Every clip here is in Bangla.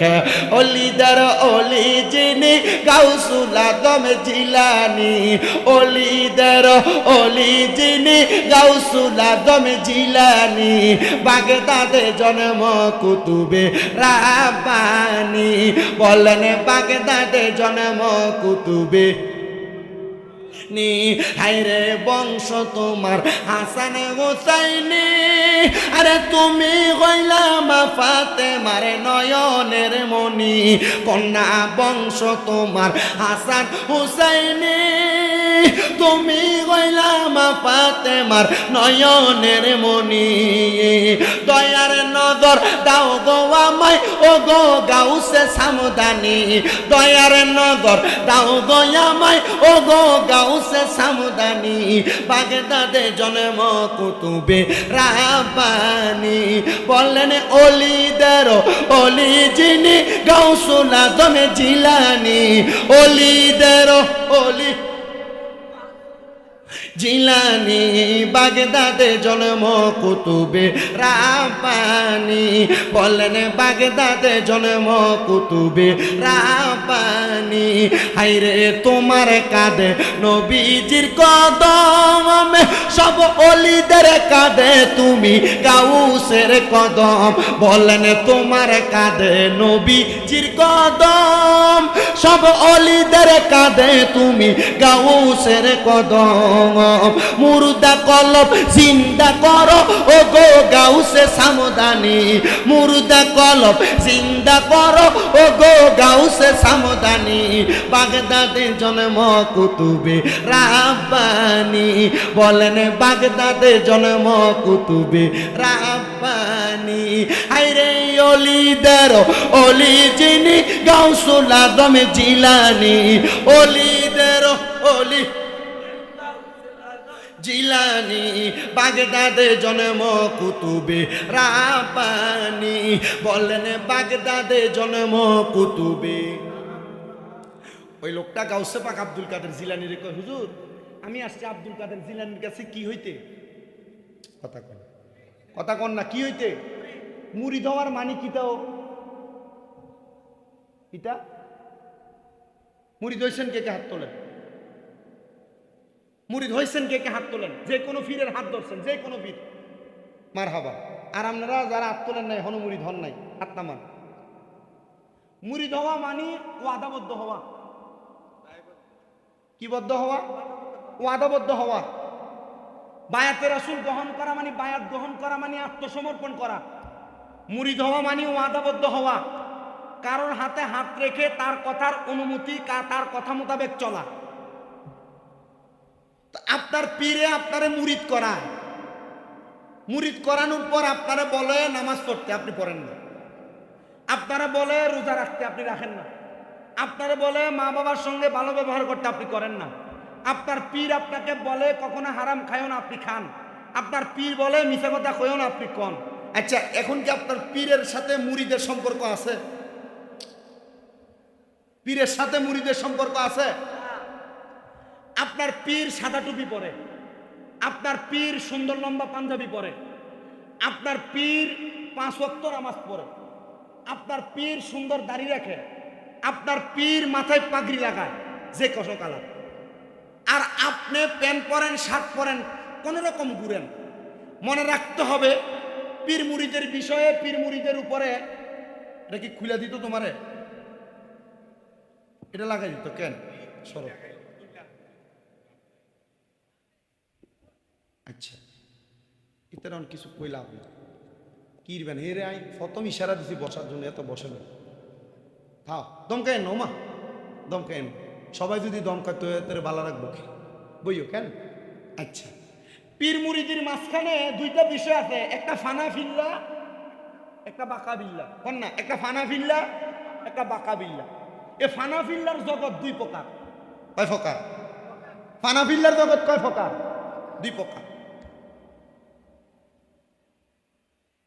রেখে অলিদার অলি যিনি গাউসুল আদম জিলানি। অলিদার অলি যিনি গাউসুল আদম জিলানি। বাগদাদে জন্ম কুতুবে রাবানি বলেন বাগদাদে জন্ম কুতুবে নি। হাইরে বংশ তোমার হাসান হোসাইনি। আরে তুমি হইলাম ফাতে মারে নয়নের মনি কন্যা বংশ তোমার হাসান হুসাইনি। তুমি হইলাম ফাতে মার নয়নের মনি দয়ার নজর দাও গো আমায়, ও গো গাউসে সামদানি। দয়ার নজর দাও গো আমায়, ও গো গাউসে সামদানি। বাগদাদে জন্ম কুতুবে রাব্বানি বললেন অলিদের অলি যিনি গাউসুল আদমে জিলানি। অলিদের অলি জিলানি বাগদাদে জন্ম কুতুবে রাব্বানি। বলেন বাগদাদে জন্ম কুতুবে রাব্বানি। হাইরে তোমার কাঁধে নবীজির কদম সব অলিদের কাঁধে তুমি গাউসের কদম। বলেন তোমার কাঁদে নবীজির কদম। সব অলিদের কাঁধে তুমি গাউসের কদম। মুর্দা কলব জিন্দা করো ও গো গাউসে সামদানি। মুর্দা কলব জিন্দা করো ও গো গাউসে সামদানি। বাগদাদে জন্ম কুতুবে রাব্বানি। বলেন বাগদাদে জন্ম কুতুবে রাব্বানি। আইরে অলিদের অলি যিনি গাউসুল আদম জিলানি অলিদের অলি জিলানি, বাগদাদে জন্ম কুতুবে রাব্বানি, বলেন বাগদাদে জন্ম কুতুবে। ওই লোকটা গাউসে পাক আব্দুল কাদের জিলানির কয়, হুজুর, আমি আসছি আব্দুল কাদের জিলানির কাছে, কি হইতে? কথা কন। কথা কন না, কি হইতে? মুড়ি দেওয়ার মানি কিটাও ইটা মুড়ি দইছেন কে কে হাত তোলেন? মুড়িদ হয়েছেন কে কে হাত তোলেন? যে কোনো ফিরের হাত ধরছেন, যে কোনো ফির মার হাবা আর আপনারা যারা হাত তোলেন নাই হন মুড়িদ হন নাই, হাত নামান মুড়িদ হওয়া মানে ওয়াদাবদ্ধ হওয়া। কি বদ্ধ হওয়া? ওয়াদাবদ্ধ হওয়া। বায়াতে রাসুল গ্রহণ করা মানে বায়াত গ্রহণ করা মানে আত্মসমর্পণ করা। মুড়িদ হওয়া মানে ওয়াদাবদ্ধ হওয়া। কারোর হাতে হাত রেখে তার কথার অনুমতি তার কথা মোতাবেক চলা। আপনার পীরে আপনারে মুরিদ করা মুরিদ করানোর পর আপনারা বলে নামাজ পড়তে আপনি পড়েন না। আপনারা বলে রোজা রাখতে আপনি রাখেন না। আপনারা বলে মা বাবার সঙ্গে ভালো ব্যবহার করতে আপনি করেন না। আপনার পীর আপনাকে বলে কখনো হারাম খায়ও না আপনি খান। আপনার পীর বলে মিশা কথা কইও না আপনি কন। আচ্ছা এখন কি আপনার পীরের সাথে মুড়িদের সম্পর্ক আছে? পীরের সাথে মুড়িদের সম্পর্ক আছে? আপনার পীর সাদা টুপি পরে, আপনার পীর সুন্দর লম্বা পাঞ্জাবি পরে, আপনার পীর পাঁচ ওয়াক্ত নামাজ পড়ে, আপনার পীর সুন্দর দাড়ি রাখে, আপনার পীর মাথায় পাগড়ি লাগায়, যে কত কালার আর আপনি প্যান্ট পরেন, শার্ট পরেন, কোন রকম ঘুরেন। মনে রাখতে হবে পীর মুড়িদের বিষয়ে পীর মুড়িদের উপরে, এটা কি খুলে দিত তোমারে? এটা লাগাই দিত কেন? সরব আচ্ছা ইতার কিছু কইলাম। না কিরবেন হে রে আই প্রথম ইশারা দিছি বসার জন্য, এত বসে না। থাও দমকায় নো মা দমকায় সবাই যদি দমকায় তো এতে ভালো রাখব বইও কেন? আচ্ছা। পীর মুরিদির মাঝখানে দুইটা বিষয় আছে। একটা ফানা ফিল্লা একটা বাঁকা বিল্লা। কোন না? একটা ফানা ফিল্লা একটা বাঁকা বিল্লা। এ ফানা ফিল্লার জগৎ দুই প্রকার। কয় প্রকার? ফানা ফিল্লার জগৎ কয় প্রকার? দুই প্রকার।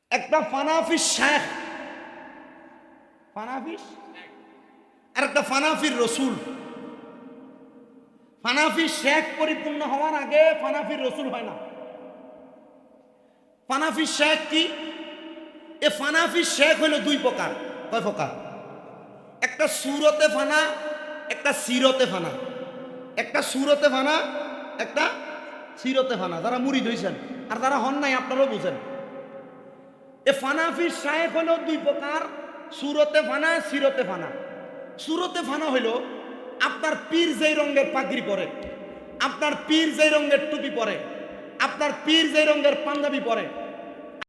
একটা ফানাফিস শেখ। ফানাফিস আর একটা ফানাফির রসুল। ফানাফি শেখ পরিপূর্ণ হওয়ার আগে ফানাফির রসুল হয় না। ফানাফি শেখ কি? এ ফানাফি শেখ হলো দুই প্রকার। কয় প্রকার? একটা সুরতে ফানা, একটা সিরতে ফানা। একটা সুরতে ফানা, একটা সিরতে ফানা। যারা মুড়ি ধইছেন, আর যারা হন নাই, আপনারাও বুঝেন। এ ফানাফি শায়েখ হলো দুই প্রকার, সুরতে ফানা, সিরতে ফানা। সুরতে ফানা হইল আপনার পীর যেই রঙের পাগড়ি পরে, আপনার পীর যেই রঙের টুপি পরে, আপনার পীর যেই রঙের পাঞ্জাবি পরে